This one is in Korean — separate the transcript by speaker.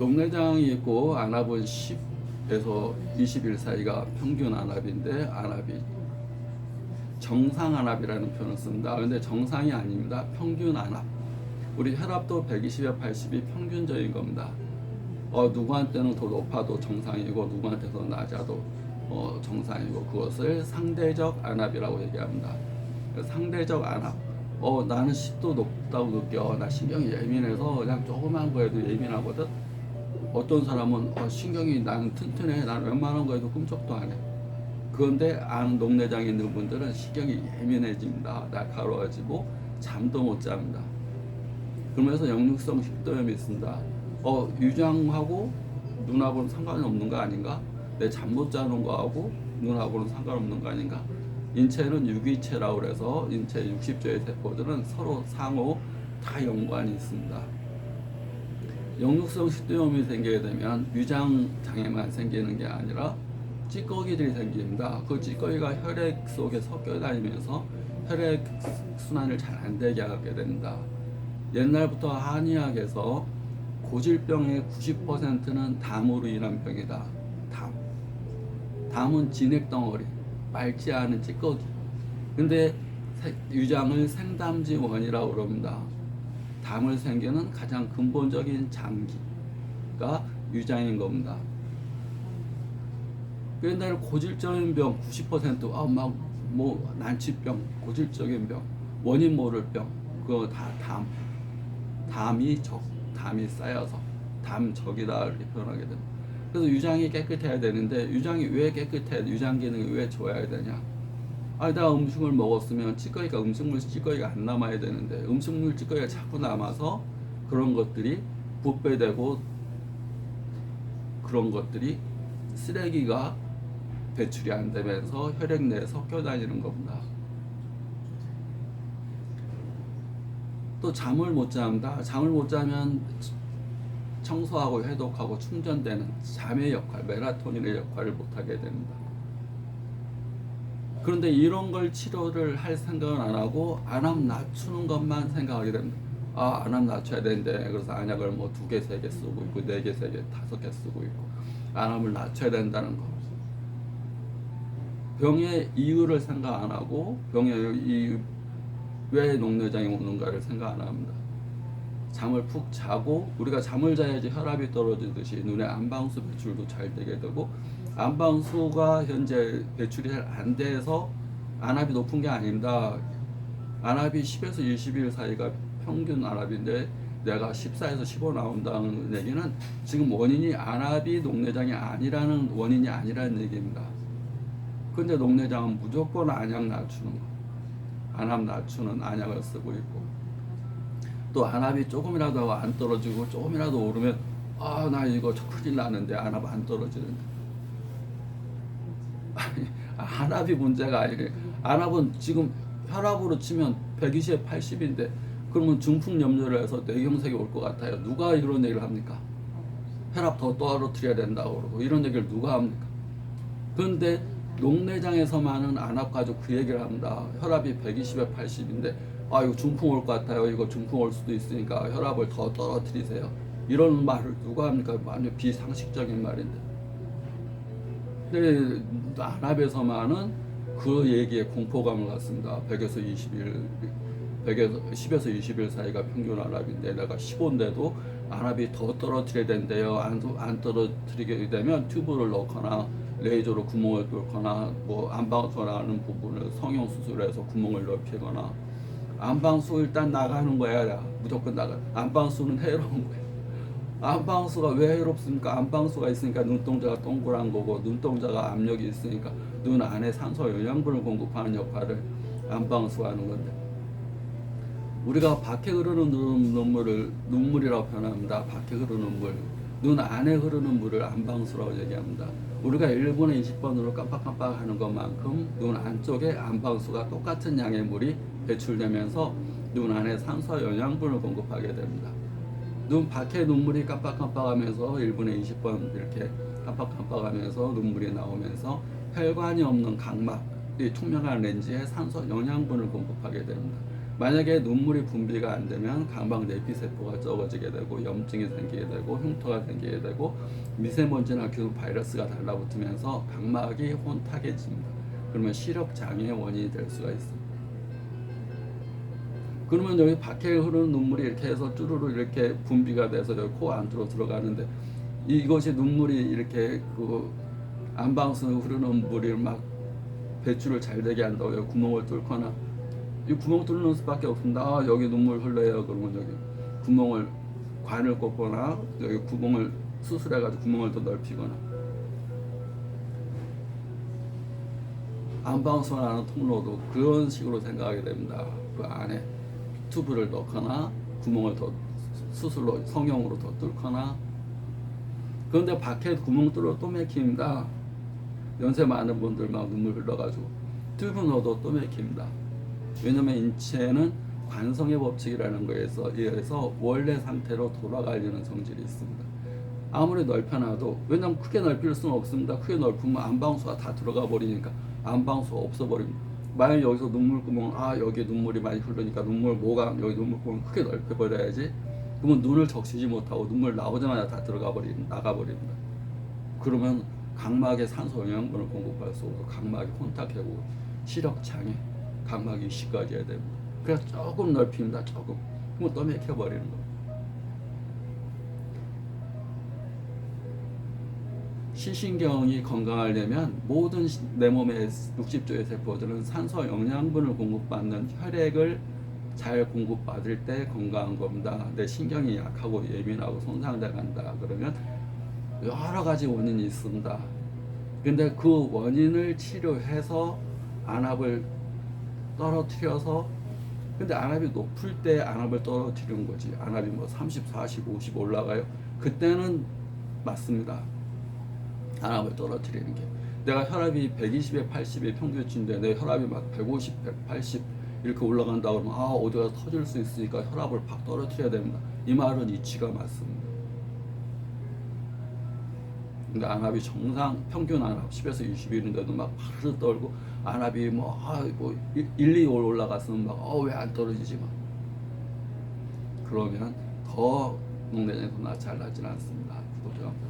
Speaker 1: 녹내장이 있고 안압은 10에서 20일 사이가 평균 안압인데 안압이 정상 안압이라는 표현을 씁니다. 근데 정상이 아닙니다. 평균 안압. 우리 혈압도 120에 80이 평균적인 겁니다. 어, 누구한테는 더 높아도 정상이고 누구한테 더 낮아도 어, 정상이고 그것을 상대적 안압이라고 얘기합니다. 상대적 안압. 어, 나는 10도 높다고 느껴. 나 신경이 예민해서 그냥 조그만 거에도 예민하거든. 어떤 사람은 어, 신경이 나는 튼튼해. 나는 웬만한 거에도 꿈쩍도 안 해. 그런데 안 녹내장 있는 분들은 신경이 예민해집니다. 날카로워지고 잠도 못 잡니다. 그러면서 역류성 식도염이 있습니다. 어, 유장하고 눈하고는 상관이 없는 거 아닌가? 내 잠 못 자는 거하고 눈하고는 상관없는 거 아닌가? 인체는 유기체라고 그래서 인체 60조의 세포들은 서로 상호 다 연관이 있습니다. 역류성 식도염이 생기게 되면 위장 장애만 생기는 게 아니라 찌꺼기들이 생깁니다. 그 찌꺼기가 혈액 속에 섞여 다니면서 혈액 순환을 잘 안 되게 하게 됩니다. 옛날부터 한의학에서 고질병의 90%는 담으로 인한 병이다. 담. 담은 진액 덩어리, 맑지 않은 찌꺼기. 근데 세- 위장을 생담지원이라고 그럽니다. 담을 생기는 가장 근본적인 장기가 위장인 겁니다. 옛날 고질적인 병 90%아 막 뭐 난치병, 고질적인 병, 원인 모를 병 그거 다 담. 담이 적, 담이 쌓여서 담적이다 이렇게 표현하게 됩니다. 그래서 유장이 깨끗해야 되는데 유장이 왜 깨끗해? 유장 기능이 왜 좋아야 되냐? 아, 내가 음식을 먹었으면 찌꺼기가 음식물 찌꺼기가 안 남아야 되는데 음식물 찌꺼기가 자꾸 남아서 그런 것들이 부패되고 그런 것들이 쓰레기가 배출이 안 되면서 혈액 내에 섞여 다니는 겁니다. 또 잠을 못 잡니다. 잠을 못 자면 청소하고 해독하고 충전되는 잠의 역할, 멜라토닌의 역할을 못 하게 됩니다. 그런데 이런 걸 치료를 할 생각은 안 하고 안압 낮추는 것만 생각하게 됩니다. 아, 안압 낮춰야 되는데 그래서 안약을 뭐 두 개, 세 개 쓰고 있고 네 개, 세 개, 다섯 개 쓰고 있고 안압을 낮춰야 된다는 거. 병의 이유를 생각 안 하고 병의 이유 왜 녹내장이 오는가를 생각 안 합니다. 잠을 푹 자고 우리가 잠을 자야지 혈압이 떨어지듯이 눈에 안방수 배출도 잘 되게 되고 안방수가 현재 배출이 잘 안 돼서 안압이 높은 게 아닙니다. 안압이 10에서 20일 사이가 평균 안압인데 내가 14에서 15 나온다는 얘기는 지금 원인이 안압이 녹내장이 아니라는 원인이 아니라는 얘기입니다. 근데 녹내장은 무조건 안약 낮추는 거. 안압 낮추는 안약을 쓰고 있고 또 안압이 조금이라도 안 떨어지고 조금이라도 오르면 아 나 이거 저 큰일 나는데 안압 안 떨어지는데 안압이 문제가 아니래 안압은 지금 혈압으로 치면 120에 80인데 그러면 중풍 염려를 해서 뇌경색이 올 것 같아요 누가 이런 얘기를 합니까 혈압 더 떨어뜨려야 된다고 그러고 이런 얘기를 누가 합니까 그런데 녹내장에서만은 안압 가지고 그 얘기를 합니다. 혈압이 120에 80인데 아 이거 중풍 올 것 같아요. 이거 중풍 올 수도 있으니까 혈압을 더 떨어뜨리세요. 이런 말을 누가 합니까? 완전 비상식적인 말인데. 근데 안압에서만은 그 얘기에 공포감을 갖습니다. 100에서 20일, 100에서 10에서 20일 사이가 평균 안압인데 내가 15인데도 안압이 더 떨어뜨려야 된대요. 안, 안 떨어뜨리게 되면 튜브를 넣거나 레이저로 구멍을 뚫거나 뭐 안방수라는 부분을 성형 수술해서 구멍을 넓히거나 안방수 일단 나가는 거야 무조건 나가 안방수는 해로운 거야 안방수가 왜 해롭습니까 안방수가 있으니까 눈동자가 동그란 거고 눈동자가 압력이 있으니까 눈 안에 산소 영양분을 공급하는 역할을 안방수가 하는 건데 우리가 밖에 흐르는 눈- 눈물을 눈물이라고 표현합니다. 밖에 흐르는 물, 눈 안에 흐르는 물을 안방수라고 얘기합니다. 우리가 1분에 20번으로 깜빡깜빡 하는 것만큼 눈 안쪽에 안방수가 똑같은 양의 물이 배출되면서 눈 안에 산소와 영양분을 공급하게 됩니다. 눈 밖에 눈물이 깜빡깜빡하면서 1분에 20번 이렇게 깜빡깜빡하면서 눈물이 나오면서 혈관이 없는 각막, 이 투명한 렌즈에 산소 영양분을 공급하게 됩니다. 만약에 눈물이 분비가 안 되면 감막 내피 세포가 적어지게 되고 염증이 생기게 되고 흉터가 생기게 되고 미세먼지나 균 바이러스가 달라붙으면서 각막이 혼탁해집니다. 그러면 시력 장애의 원인이 될 수가 있습니다. 그러면 여기 밖에 흐르는 눈물이 이렇게 해서 쭈루루 이렇게 분비가 돼서 여기 코 안으로 들어가는데 이것이 눈물이 이렇게 그 안방으로 흐르는 물이 막 배출을 잘 되게 한다고 여기 구멍을 뚫거나 이 구멍 뚫는 수밖에 없습니다. 아, 여기 눈물 흘러요. 그러면 여기 구멍을 관을 꽂거나 여기 구멍을 수술해가지고 구멍을 더 넓히거나 안방수 나는 통로도 그런 식으로 생각하게 됩니다. 그 안에 튜브를 넣거나 구멍을 더 수술로 성형으로 더 뚫거나 그런데 밖에 구멍 뚫어 또 맥힙니다. 연세 많은 분들 막 눈물 흘러가지고 튜브 넣어도 또 맥힙니다. 왜냐면 인체는 관성의 법칙이라는 거에서 의해서 원래 상태로 돌아가려는 성질이 있습니다. 아무리 넓혀놔도 왜냐면 크게 넓힐 수는 없습니다. 크게 넓히면 안방수가 다 들어가 버리니까 안방수가 없어버립니다. 만약 여기서 눈물 구멍 아 여기 눈물이 많이 흐르니까 눈물 모가 여기 눈물 구멍 크게 넓혀 버려야지. 그러면 눈을 적시지 못하고 눈물 나오자마자 다 들어가 버리 나가 버립니다. 그러면 각막에 산소 영양분을 공급할 수 없고 각막이 혼탁하고 시력 장애, 각막이 이식까지 해야 됩니다. 그래서 조금 넓힙니다. 조금. 그러면 또 맥혀 버리는 거예요. 시신경이 건강하려면 모든 시- 내 몸의 60조의 세포들은 산소 영양분을 공급받는 혈액을 잘 공급받을 때 건강한 겁니다. 내 신경이 약하고 예민하고 손상돼 간다 그러면 여러 가지 원인이 있습니다. 근데 그 원인을 치료해서 안압을 떨어뜨려서 근데 안압이 높을 때 안압을 떨어뜨리는 거지. 안압이 뭐 30, 40, 50 올라가요. 그때는 맞습니다. 안압을 떨어뜨리는 게. 내가 혈압이 120에 80이 평균치인데 내 혈압이 막 150, 180 이렇게 올라간다 그러면 아 어디가 터질 수 있으니까 혈압을 팍 떨어뜨려야 됩니다. 이 말은 이치가 맞습니다. 근데 안압이 정상 평균 안압 10에서 20인데도 막 바르르 떨고 안압이 뭐, 아, 뭐 1, 2 올라갔으면 막어왜 안 떨어지지 막 그러면 더 농내장에서 잘 나지는 않습니다. 구독자